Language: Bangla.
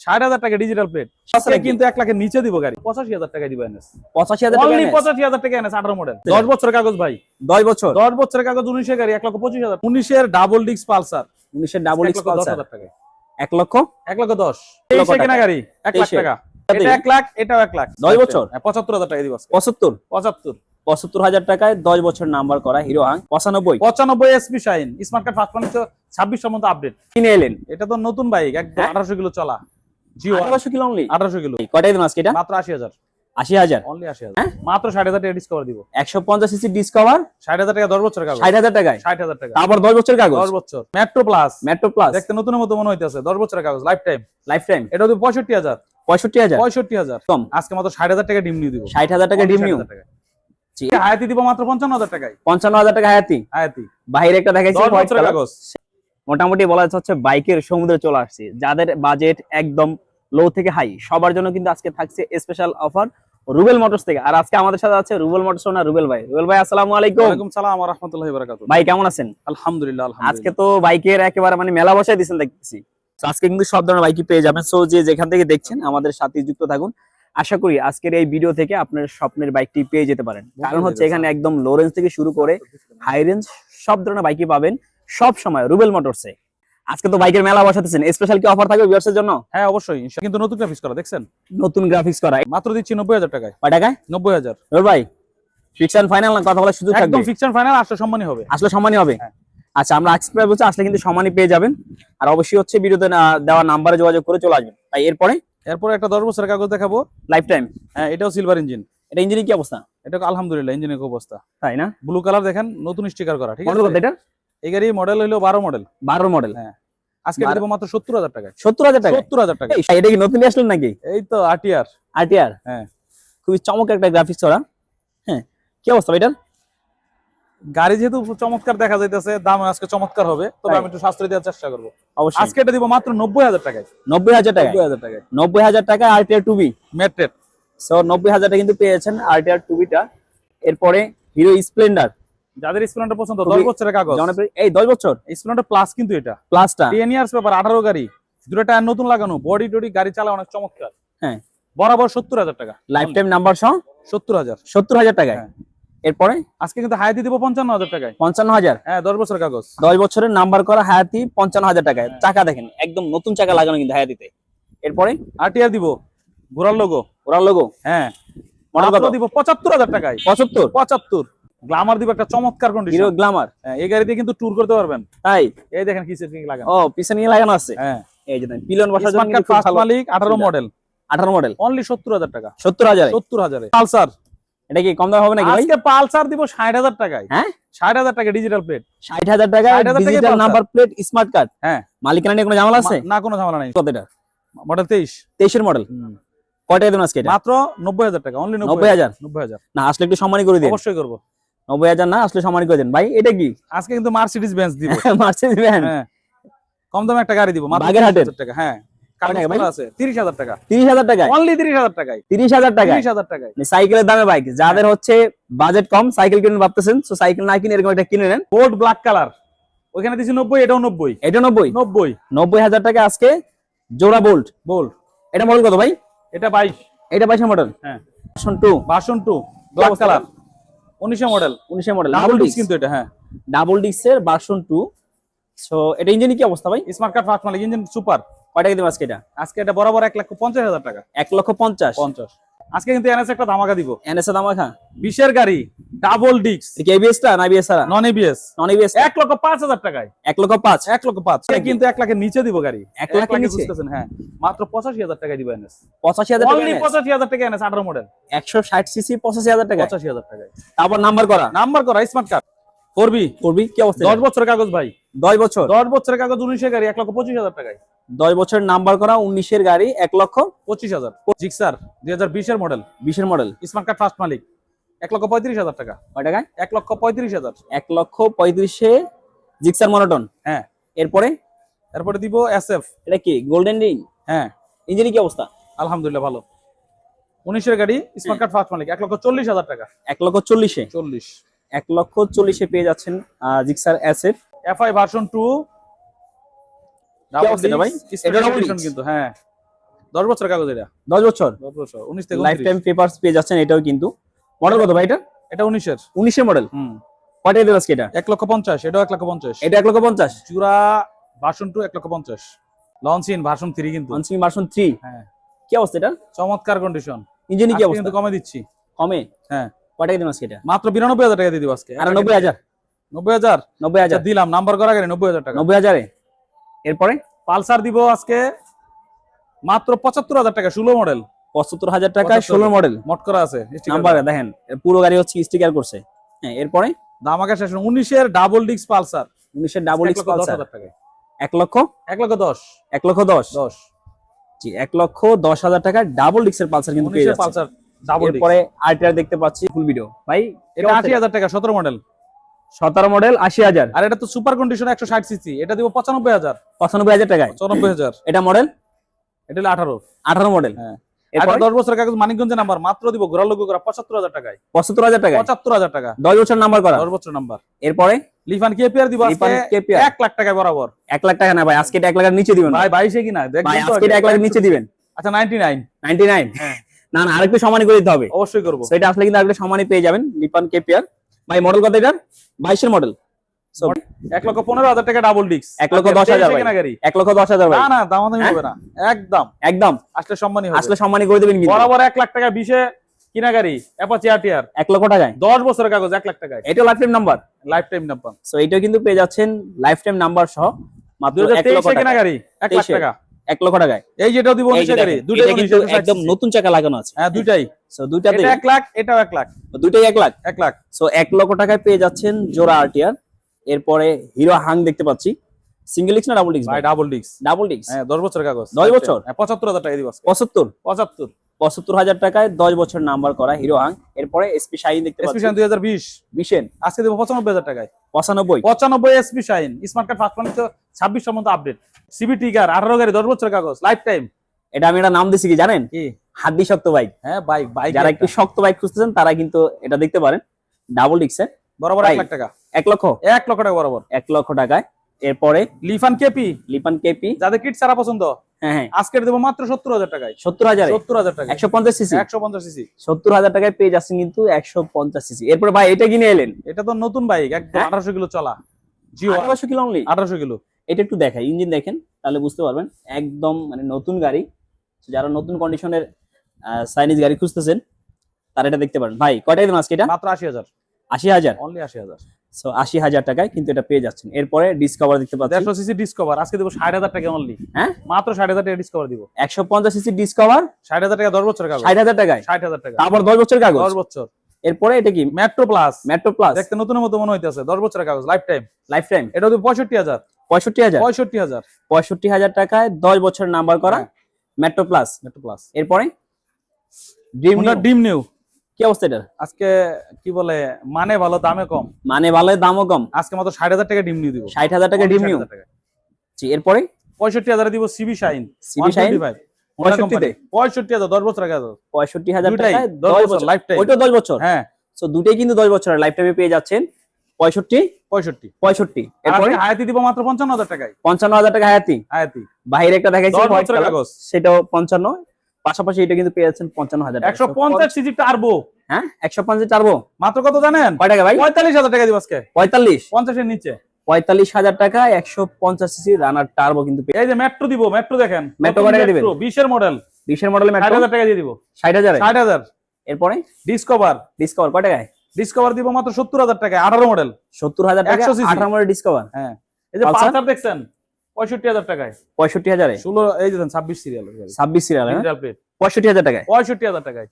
ষাট হাজার টাকা ডিজিটাল প্লেট আচ্ছা, কিন্তু এক লাখের নিচে দিব গাড়ি। পঁচাশি হাজার টাকা দিব এনএস। পঁচাশি হাজার অনলি পঁচাশি হাজার টাকা এনএস আঠারো মডেল দশ বছরের কাগজ ভাই। দশ বছর। দশ বছরের কাগজ উনিশের গাড়ি এক লক্ষ পঁচিশ হাজার। উনিশের ডাবল ডিস্ক পালসার। উনিশের ডাবল হাজার টাকায়। এক লক্ষ? এক লক্ষ দশ। তেইশে কেনা গাড়ি এক লাখ টাকা। এটা এক লাখ এটাও এক লাখ। দশ বছর? হ্যাঁ, পঁচাত্তর হাজার টাকা দিব পঁচাত্তর? পঁচাত্তর। পঁচাত্তর হাজার টাকায় দশ বছর নাম্বার করা হিরো হাং। পঁচানব্বই? পঁচানব্বই SP Shine smart card first ছাব্বিশ মতো আপডেট কিনে এলেন? এটা তো নতুন বাইক একদম হ্যাঁ? আঠারোশো কিলো চলা। জিও আঠারোশো কিলো অনলি আঠারোশো কিলো। কটাই দিন আজকে এটা? মাত্র আশি হাজার। অনলি আশি হাজার। হ্যাঁ? মাত্র ষাট হাজার টাকা ডিসকাউন্ট দিব। একশো পঞ্চাশ সিসি ডিসকভার ষাট হাজার টাকা দশ বছরের কাগজ। ষাট হাজার টাকায়? ষাট হাজার টাকা। তারপর দশ বছর কাগজ? দশ বছর। মেট্রো প্লাস মেট্রো প্লাস দেখতে মতো মনে হইতেছে দশ বছরের কাগজ লাইফ টাইম লাইফ টাইম এটা হচ্ছে পঁয়ষট্টি হাজার। পঁয়ষট্টি হাজার? পঁয়ষট্টি হাজার। কম আজকে মাত্র ষাট হাজার টাকা ডিম নিয়ে দিব। ষাট হাজার টাকা ডিম নিউ জি। হায়াতি দিব মাত্র পঞ্চান্ন হাজার টাকায়। পঞ্চান্ন হাজার টাকা হায়াতি? হায়াতি। বাইরে একটা দেখাইছি দশ white বছরের color। কাগজ। মোটামুটি বলা যাচ্ছে হচ্ছে বাইকের সমুদ্রে চলে আসছে। যাদের বাজেট একদম লো থেকে হাই সবার জন্য কিন্তু আজকে থাকছে স্পেশাল অফার রুবেল মোটরস থেকে। আর আজকে আমাদের সাথে আছে রুবেল মোটরস না রুবেল ভাই। রুবেল ভাই আসসালামু আলাইকুম। ওয়ালাইকুম সালাম ওয়া রাহমাতুল্লাহি ওয়া বারাকাতুহু। ভাই কেমন আছেন? আলহামদুলিল্লাহ আলহামদুলিল্লাহ। আজকে তো বাইকের একেবারে মানে মেলা বসাই দিয়েছেন দেখতেছি। So আজকে কিন্তু সব ধরনের বাইকই পেয়ে যাবেন। সো যে যেখান থেকে দেখছেন আমাদের সাথে যুক্ত থাকুন। আশা করি আজকের এই ভিডিও থেকে আপনার স্বপ্নের বাইকটি পেয়ে যেতে পারেন। কারণ হচ্ছে এখানে একদম লো রেঞ্জ থেকে শুরু করে হাই রেঞ্জ সব ধরনের বাইকই পাবেন সব সময় রুবেল মোটরসে আজকে তো বাইকের মেলা বসাতেছেন। স্পেশাল কি অফার থাকবে ভিউয়ার্সের জন্য? হ্যাঁ অবশ্যই। কিন্তু নতুন গ্রাফিক্স করা দেখছেন? নতুন গ্রাফিক্স করা। মাত্র দিচ্ছি নব্বই হাজার টাকায়। কয় টাকায়? নব্বই হাজার। রুবেল ভাই ফিক্স এন্ড ফাইনাল না? কথা বলার সুযোগ থাকবে? একদম ফিকশন ফাইনাল আসলে সম্মানই হবে। আসলে সমানই হবে? হ্যাঁ। আচ্ছা আমরা আজকে প্রায় বলছি আসলে কিন্তু সমানই পেয়ে যাবেন। আর অবশ্যই হচ্ছে ভিডিওতে দেওয়া নাম্বারে যোগাযোগ করে চলে আসবেন। তাই এরপরে? এরপরে একটা দশ বছরের কাগজ দেখাবো। লাইফ টাইম হ্যাঁ এটাও সিলভার ইঞ্জিন এটা ইঞ্জিনের কি অবস্থা? এটা আলহামদুলিল্লাহ ইঞ্জিনের কি অবস্থা। তাই না? ব্লু কালার দেখেন নতুন স্টিকার করা ঠিক আছে? এটা? এই গাড়ি মডেল হলো বারো মডেল বারো মডেল হ্যাঁ। আজকে দেবো মাত্র সত্তর হাজার টাকায়। সত্তর হাজার টাকা সত্তর হাজার টাকা এটা কি নতুন আসলেন নাকি? এই তো আটিয়ার আরটিআর হ্যাঁ। খুবই চমক একটা গ্রাফিক্স করা হ্যাঁ কি অবস্থা এটার গাড়ি যেহেতু চমৎকার দেখা যাইতেছে দাম আজকে চমৎকার হবে। তবে আমি একটু সাশ্রয় দেওয়ার চেষ্টা করব। অবশ্যই। আজকে এটা দিব মাত্র নব্বই হাজার টাকায়। নব্বই হাজার টাকা নব্বই হাজার টাকায়। নব্বই হাজার টাকা আরটিআর টুবি মেট্রেট সো নব্বই হাজার টাকা কিন্তু পেয়েছেন আরটিআর টুবিটা এরপরে হিরো স্প্লেন্ডার যাদের স্প্লেন্ডার পছন্দ দশ খুবই বছরের কাগজ। এই দশ বছর? স্প্লেন্ডার প্লাস কিন্তু এটা। প্লাসটা টেন ইয়ার্স পেপার আঠারো গাড়ি। দুটো টায়ার নতুন লাগানো বডি টডি গাড়ি চালা অনেক চমৎকার। হ্যাঁ। বরাবর সত্তর হাজার টাকা। লাইফ টাইম নাম্বার সহ? সত্তর হাজার। সত্তর হাজার টাকায়? হ্যাঁ। এরপরে? আজকে কিন্তু হায়াতি দিব পঞ্চান্ন হাজার টাকায়। পঞ্চান্ন হাজার? হ্যাঁ দশ বছরের কাগজ। দশ বছরের নাম্বার করা হায়াতি পঞ্চান্ন হাজার টাকায়। চাকা দেখেন একদম নতুন চাকা লাগানো কিন্তু হায়াতিতে। এরপরে? আরটিআর দিব ঘোরার লোগো ওরা লোগো হ্যাঁ। মডেল দিব পঁচাত্তর হাজার টাকায়। পঁচাত্তর? পঁচাত্তর। গ্লামার দিব একটা চমৎকার হিরো কন্ডিশন গ্লামার এই গাড়ি দিয়ে কিন্তু ট্যুর করতে পারবেন। তাই? এই দেখেন কি সেটিং লাগানো। ও পিছনে লাগানো আছে? হ্যাঁ। এই যে পিলন বসার জন্য কিন্তু ফার্স্ট মালিক আঠারো সুবিধা। মডেল আঠারো মডেল অনলি সত্তর হাজার টাকা। সত্তর হাজার? সত্তর হাজারে। পালসার। এটা কি কম দাম হবে নাকি আজকে পালসার দিব ষাট হাজার টাকায়। হ্যাঁ? ষাট হাজার টাকা ডিজিটাল প্লেট ষাট হাজার টাকা 60,000 টাকায় digital number plate smart card হ্যাঁ। মালিকানা নিয়ে কোনো ঝামেলা আছে? না কোনো ঝামেলা নাই। কত এটা মডেল তেইশ। তেইশের মডেল কয় টাকা দেবেন আজকে মাত্র নব্বই হাজার টাকা অনলি নব্বই হাজার? নব্বই হাজার। না আসলে একটু সম্মানই করে দিন। অবশ্যই করব। নব্বই হাজার না? আসলে করে দেন? ভাই এটা কি? আজকে কিন্তু মার্সিডিজ বেঞ্চ দিব। মার্সিডিজ হ্যাঁ। কম দামে একটা গাড়ি দিব বাগেরহাটের? টাকা হ্যাঁ। মানে সাইকেলের দামে বাইক যাদের হচ্ছে বাজেট কম সাইকেল কিনে ভাবতেছেন সাইকেল না কিনে এরকম একটা কিনে নেন। বোল্ড ব্ল্যাক কালার ওইখানে দিছি নব্বই এটাও নব্বই। এটা নব্বই? নব্বই। নব্বই হাজার টাকা আজকে জোড়া বোল্ট বোল্ড এটা মডেল কত ভাই? এটা বাইশ। এটা বাইশের মডেল হ্যাঁ। Two version two black colour উনিশে মডেল উনিশে মডেল। ডাবল ডিস্ক কিন্তু এটা হ্যাঁ। ডাবল ডিস্কের ভার্সন টু সো এটা ইঞ্জিন কি অবস্থা ভাই? স্মার্ট কার্ড ফার্স্ট মালিক ইঞ্জিন সুপার কয় টাকা দেবেন আজকে এটা? আজকে এটা বরাবর এক লক্ষ পঞ্চাশ হাজার টাকা। এক লক্ষ পঞ্চাশ। পঞ্চাশ। আজকে কিন্তু এনএস একটা ধামাকা দিব। এনএসএ দাম খা বিশের গাড়ি ডাবল ডিস্ক কি এবিএস টা না এবিএস ছাড়া? নন এবিএস নন এবিএস এক লক্ষ পাঁচ হাজার টাকায়। এক লক্ষ পাঁচ? এক লক্ষ পাঁচ। সে কিন্তু এক লাখের নিচে দিব গাড়ি। এক এক লাখের লাখে নিচে? বুঝতেছেন হ্যাঁ। মাত্র পঁচাশি হাজার টাকায় দিব এনএস। পঁচাশি হাজার টাকা অনলি পঁচাশি হাজার টাকা এনএস আঠারো মডেল একশো ষাট সিসি পঁচাশি হাজার টাকা পঁচাশি হাজার টাকায়। তারপর নাম্বার করা? নাম্বার করা স্মার্ট কার্ড করবি করবি কি অবস্থা দশ এটা? বছরের কাগজ ভাই। দশ বছর? দশ বছরের কাগজ উনিশের গাড়ি এক লক্ষ পঁচিশ হাজার টাকায়। দশ বছর নাম্বার করা উনিশের গাড়ি এক লক্ষ পঁচিশ হাজার। জিক্সার দুই হাজার বিশের মডেল। বিশের মডেল। স্মার্ট কার্ড ফার্স্ট মালিক। এক লক্ষ পঁয়ত্রিশ হাজার টাকা। কয় টাকায়? এক লক্ষ পঁয়ত্রিশ হাজার। এক লক্ষ পঁয়ত্রিশে জিক্সার মনোটন? হ্যাঁ। এরপরে? এরপরে দিব এস এফ এটা কি গোল্ডেন রিং? হ্যাঁ। ইঞ্জিনের কি অবস্থা? আলহামদুলিল্লাহ ভালো। উনিশের গাড়ি স্মার্ট কার্ড ফার্স্ট মালিক। এক লক্ষ চল্লিশ হাজার টাকা। এক লক্ষ চল্লিশে? চল্লিশ। এক লক্ষ চল্লিশে পেয়ে যাচ্ছেন Gixxer F FI version two ভাই? কিন্তু হ্যাঁ। দশ বছর কাগজ এটা। দশ বছর? দশ বছর উনিশ থেকে লাইফ টাইম পেপারস পেয়ে যাচ্ছেন এটাও কিন্তু। মডেল কত ভাই এটা? এটা উনিশের। উনিশের মডেল হুম। আজকে এটা? এক লক্ষ পঞ্চাশ এটাও এক লক্ষ পঞ্চাশ। এটা এক লক্ষ পঞ্চাশ? চূড়া ভার্সন টু এক লক্ষ পঞ্চাশ। লঞ্চিন ভার্সন থ্রি কিন্তু। ভার্সন থ্রি হ্যাঁ। কি অবস্থা এটা চমৎকার কন্ডিশন ইঞ্জিনই কি অবস্থা? কিন্তু কমে দিচ্ছি। কমে? হ্যাঁ। কয়টা দেবেন আজকে এটা? মাত্র বিরানব্বই হাজার টাকা দিয়ে দিব আজকে। আর নব্বই হাজার। নব্বই হাজার? নব্বই আচ্ছা হাজার দিলাম নাম্বার করা গেলে নব্বই হাজার টাকা। নব্বই হাজারে? এরপরে পালসার দিব আজকে মাত্র পঁচাত্তর হাজার টাকা ষোলো মডেল পঁচাত্তর হাজার টাকায় ষোলো মডেল মট করা আছে নাম্বার দেখেন পুরো গাড়ি হচ্ছে স্টিকার করছে। হ্যাঁ এরপরে? দামাকা শেষ উনিশের ডাবল ডিস্ক পালসার। উনিশের ডাবল দশ পালসার। এক লক্ষ? এক লক্ষ দশ। এক লক্ষ দশ? দশ। জি এক লক্ষ দশ হাজার টাকার ডাবল ডিক্সের পালসার কিন্তু পেয়ে যাচ্ছে পালসার ডাবল এরপরে আরটিআর দেখতে পাচ্ছি ফুল ভিডিও ভাই এটা আশি হাজার টাকা সতেরো মডেল সতেরো মডেল আশি হাজার। আর এটা তো সুপার কন্ডিশন একশো ষাট সিসি এটা দিব পঁচানব্বই হাজার। পঁচানব্বই হাজার টাকায়। চৌরানব্বই হাজার। এটা মডেল এটা হলো আঠারো। আঠারো মডেল হ্যাঁ। দশ কাগজ নাম্বার মাত্র দিব ঘোরার লোক করা পঁচাত্তর হাজার টাকায়। পঁচাত্তর হাজার টাকায়? পঁচাত্তর হাজার টাকা। দশ বছর নাম্বার করা। দশ বছর নাম্বার এরপরে? লিফান কেপিআর দিব এক লাখ টাকা বরাবর। এক লাখ টাকা না ভাই আজকে এক লাখের নিচে দিবেন। ভাই বাইশে কিনা আজকে এক লাখের নিচে দিবেন। আচ্ছা নাইনটি নাইন নাইনটি নাইন হ্যাঁ। না না আরেকটু সমানই করে দিতে হবে। অবশ্যই করব। এটা আসলে কিন্তু আরেকটু সমানই পেয়ে যাবেন লিপান কেপিআর। ভাই মডেল কত এটা বাইশের মডেল এক লক্ষ পনেরো হাজার টাকা ডাবল ডিস্ক এক লক্ষ দশ হাজার এক লক্ষ দশ হাজার না না দামাদামি? হবে না। একদম। একদম। আসলে সম্মানই হবে। আসলে করে দেবেন বরাবর এক লাখ টাকা বিশে কিনা গাড়ি অ্যাপাচি আরটিআর এক লক্ষ টাকায়? দশ বছরের কাগজ এক লাখ টাকায়। এটা life time number life time number so এটাও কিন্তু পেয়ে যাচ্ছেন লাইফ টাইম নাম্বার সহ মাত্র লক্ষ কেনা গাড়ি লাখ টাকা। এক লক্ষ টাকায়। এই যেটা দিব দুটাই কিন্তু একদম নতুন চাকা লাগানো আছে। হ্যাঁ দুইটাই। সো দুইটাতে এটা এক লাখ এটাও এক লাখ। দুইটাই এক লাখ। এক লাখ। সো এক লক্ষ টাকায় পেয়ে যাচ্ছেন জোড়া আরটিআর এরপরে হিরো হাং দেখতে পাচ্ছি। সিঙ্গেল ডিক্স না ডাবল ডিক্স ভাই ডাবল ডিস্ক ডাবল ডিক্স হ্যাঁ দশ বছরের কাগজ। 10 বছর? হ্যাঁ পঁচাত্তর হাজার টাকা দিব আজকে। পঁচাত্তর? পঁচাত্তর। পঁচাত্তর হাজার টাকায় দশ বছর নাম্বার করা হিরো হাং এরপরে এসপি শাইন দেখতে পাচ্ছি স্পেশাল দুই হাজার বিশ। বিশেন। আজকে দেবো পঁচানব্বই হাজার টাকায়। পঁচানব্বই? পঁচানব্বই SP Shine smart card first তো ছাব্বিশ সম্বন্ধ আপডেট সিবি টিকার আঠারো গাড়ি দশ বছরের কাগজ লাইফ টাইম এটা আমি একটা নাম দিছি কি জানেন? কি? হাড্ডি শক্ত বাইক হ্যাঁ বাইক বাইক যারা একটু। শক্ত বাইক খুঁজতেছেন তারা কিন্তু এটা দেখতে পারেন। ডাবল ডিক্সে বরাবর এক। লাখ টাকা। এক লক্ষ? এক লক্ষ টাকা বরাবর। এক লক্ষ টাকায় এরপরে লিফান কেপি লিপান কেপি যাদের কিট সারা পছন্দ? হ্যাঁ হ্যাঁ। আজকে দেবো মাত্র সত্তর হাজার টাকায়। সত্তর হাজারে? সত্তর হাজার টাকা একশো পঞ্চাশ সিসি? একশো পঞ্চাশ সিসি। সত্তর হাজার টাকায় পেয়ে যাচ্ছেন কিন্তু একশো পঞ্চাশ সিসি। এরপরে ভাই এটা কিনে এলেন? এটা তো নতুন বাইক একদম হ্যাঁ? আঠারোশো কিলো চলা। জিও আঠারোশো কিলো অনলি আঠারোশো কিলো। এটা একটু দেখাই ইঞ্জিন দেখেন তাহলে বুঝতে পারবেন। একদম মানে নতুন গাড়ি। যারা নতুন কন্ডিশনের চাইনিজ গাড়ি খুঁজতেছেন তারা এটা দেখতে পারেন। ভাই কয়টাই দিন আজকে এটা? মাত্র আশি হাজার। আশি হাজার? অনলি আশি হাজার। সো আশি হাজার টাকায় কিন্তু এটা পেয়ে যাচ্ছেন। এরপরে ডিসকভার দেখতে পাচ্ছেন দেড়শো সিসি ডিসকভার আজকে দেবো ষাট হাজার টাকা অনলি হ্যাঁ? মাত্র ষাট হাজার টাকা ডিসকভার দিব। একশো পঞ্চাশ সিসি ডিসকভার ষাট হাজার টাকা দশ বছরের কাগজ। ষাট হাজার টাকায়। ষাট হাজার টাকা। তারপর দশ বছর কাগজ। দশ বছর। এরপরে এটা কি? মেট্রো প্লাস মেট্রো প্লাস দেখতে নতুনের মতো মনে হইতেছে দশ বছরের কাগজ লাইফ টাইম লাইফ টাইম এটা দেবো পঁয়ষট্টি হাজার। পঁয়ষট্টি হাজার। পঁয়ষট্টি হাজার। পঁয়ষট্টি হাজার টাকায় দশ বছর নাম্বার করা। মেট্রো প্লাস মেট্রো প্লাস এরপরে ড্রিম ডিম নিউ কি অবস্থা এটার আজকে কি বলে মানে ভালো দামে কম। মানে ভালো দামও কম। আজকে মাত্র ষাট হাজার টাকা ডিম নিউ দিব। ষাট হাজার টাকা ডিম নিউ জি এরপরে? পঁয়ষট্টি হাজার দিব সিবি শাইন। CB shine? পঁয়ষট্টি হাজার দশ বছর কাগজ পঁয়ষট্টি হাজার দুইটাই দশ বছর লাইফ টাইম ওইটাও দশ বছর? হ্যাঁ। তো দুটোই কিন্তু দশ বছর লাইফ টাইমে পেয়ে যাচ্ছেন। পঁয়ষট্টি? পঁয়ষট্টি। পঁয়ষট্টি। এরপরে? হায়াতি দিব মাত্র পঞ্চান্ন হাজার টাকায়। পঞ্চান্ন হাজার টাকা হায়াতি? হায়াতি। বাইরে একটা দেখাইছি সেটাও পঞ্চান্ন। পাশাপাশি এটা কিন্তু পেয়ে যাচ্ছেন পঞ্চান্ন হাজার একশো পঞ্চাশ সিজি টার্বো হ্যাঁ একশো পঞ্চাশ টার্বো মাত্র কত জানেন? কয় টাকা ভাই? পঁয়তাল্লিশ হাজার টাকা দিব আজকে। পঁয়তাল্লিশ। পঞ্চাশের নিচে। পঁয়তাল্লিশ হাজার টাকা একশো পঞ্চাশ সিসি রানার টার্বো কিন্তু এই যে মেট্রো দিব মেট্রো দেখেন। Metro কয় টাকা দিবেন? বিশের মডেল বিশের মডেল ষাট মেট্রো হাজার টাকা দিয়ে দিব। ষাট হাজারে? ষাট হাজার। এরপরে? ডিসকভার ডিসকভার কয় টাকায়? ডিসকভার দিব মাত্র সত্তর হাজার টাকা আঠারো মডেল সত্তর হাজার টাকা আঠারো মডেল ডিসকভার হ্যাঁ। এই যে পালসার দেখছেন? পঁয়ষট্টি হাজার টাকায়। পঁয়ষট্টি হাজারে? ষোলো এই যে ছাব্বিশ সিরিয়াল ছাব্বিশ সিরিয়াল পঁয়ষট্টি হাজার টাকায়? পঁয়ষট্টি হাজার টাকায়।